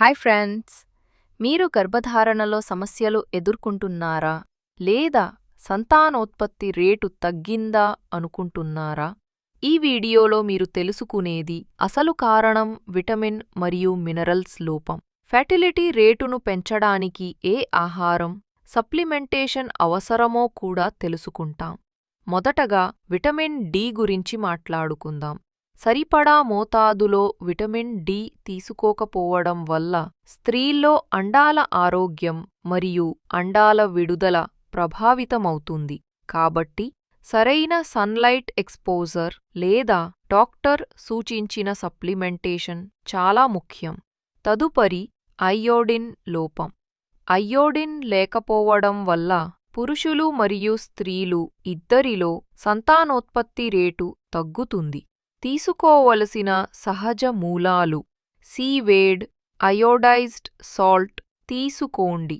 Hi friends. మీరు గర్భధారణలో సమస్యలు ఎదుర్కొంటున్నారా? లేదా సంతానోత్పత్తి రేటు తగ్గిందా అనుకుంటున్నారా? ఈ వీడియోలో మీరు తెలుసుకునేది అసలు కారణం విటమిన్ మరియు మినరల్స్ లోపం. ఫెర్టిలిటీ రేటును పెంచడానికి ఏ ఆహారం సప్లిమెంటేషన్ అవసరమో కూడా తెలుసుకుంటాం. మొదటగా విటమిన్ డి గురించి మాట్లాడుకుందాం. సరిపడా మోతాదులో విటమిన్ డి తీసుకోకపోవడం వల్ల స్త్రీల్లో అండాల ఆరోగ్యం మరియు అండాల విడుదల ప్రభావితమవుతుంది. కాబట్టి సరైన సన్లైట్ ఎక్స్పోజర్ లేదా డాక్టర్ సూచించిన సప్లిమెంటేషన్ చాలా ముఖ్యం. తదుపరి అయోడిన్ లోపం. అయోడిన్ లేకపోవడం వల్ల పురుషులు మరియు స్త్రీలు ఇద్దరిలో సంతానోత్పత్తి రేటు తగ్గుతుంది. తీసుకోవలసిన సహజ మూలాలు సీవేడ్ అయోడైజ్డ్ సాల్ట్ తీసుకోండి.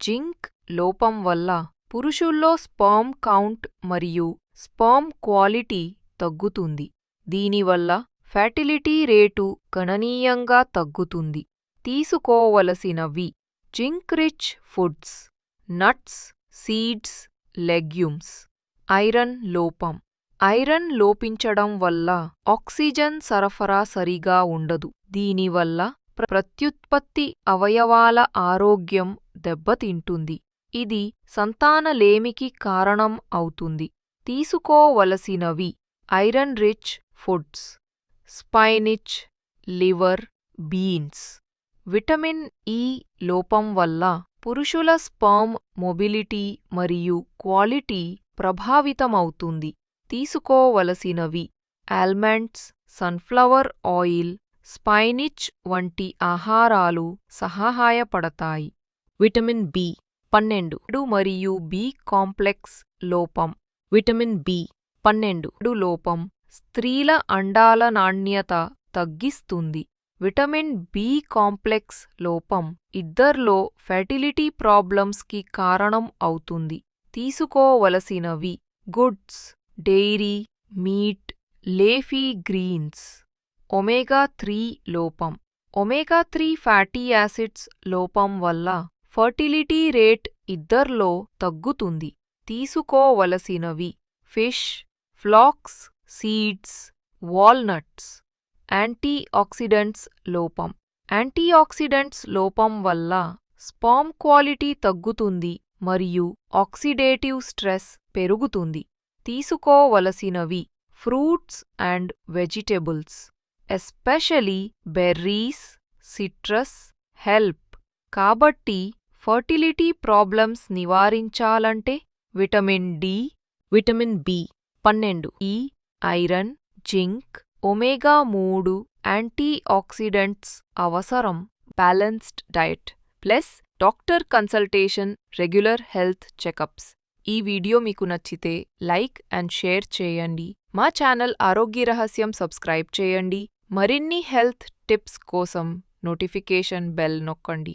జింక్ లోపం వల్ల పురుషుల్లో స్పర్మ్ కౌంట్ మరియు స్పర్మ్ క్వాలిటీ తగ్గుతుంది. దీనివల్ల ఫెర్టిలిటీ రేటు గణనీయంగా తగ్గుతుంది. తీసుకోవలసినవి zinc rich foods nuts seeds legumes iron లోపం. ఐరన్ లోపించడం వల్ల ఆక్సిజన్ సరఫరా సరిగా ఉండదు. దీనివల్ల ప్రత్యుత్పత్తి అవయవాల ఆరోగ్యం దెబ్బతింటుంది. ఇది సంతానలేమికి కారణం అవుతుంది. తీసుకోవలసినవి iron rich foods spinach liver beans. Vitamin E లోపం వల్ల పురుషుల స్పర్మ్ మొబిలిటీ మరియు క్వాలిటీ ప్రభావితమవుతుంది. తీసుకోవలసినవి. ఆల్మండ్స్ సన్ఫ్లవర్ ఆయిల్ స్పైనిచ్ వంటి ఆహారాలు సహాయపడతాయి. విటమిన్ బి పన్నెండు. మరియు బి కాంప్లెక్స్ లోపం. విటమిన్ బి పన్నెండు. లోపం స్త్రీల అండాల నాణ్యత తగ్గిస్తుంది. విటమిన్ బి కాంప్లెక్స్ లోపం ఇద్దర్లో ఫెర్టిలిటీ ప్రాబ్లమ్స్కి కారణం అవుతుంది. తీసుకోవలసినవి goods dairy meat leafy greens omega three లోపం. ఒమేగా త్రీ ఫ్యాటీ యాసిడ్స్ లోపం వల్ల ఫర్టిలిటీ రేట్ ఇద్దర్లో తగ్గుతుంది. తీసుకోవలసినవి fish flax seeds walnuts antioxidants లోపం. యాంటీఆక్సిడెంట్స్ లోపం వల్ల స్పామ్ క్వాలిటీ తగ్గుతుంది మరియు ఆక్సిడేటివ్ స్ట్రెస్ పెరుగుతుంది. తీసుకోవలసినవి fruits and vegetables especially berries citrus help. కాబట్టి ఫర్టిలిటీ ప్రాబ్లమ్స్ నివారించాలంటే విటమిన్ డి విటమిన్ బి పన్నెండు. ఈ ఐరన్ జింక్ ఒమేగా మూడు యాంటీఆక్సిడెంట్స్ అవసరం. Balanced diet plus doctor consultation regular health checkups. ఈ వీడియో మీకు నచ్చితే లైక్ అండ్ షేర్ చేయండి. మా ఛానల్ ఆరోగ్య రహస్యం సబ్స్క్రైబ్ చేయండి. మరిన్ని హెల్త్ టిప్స్ కోసం నోటిఫికేషన్ బెల్ నొక్కండి.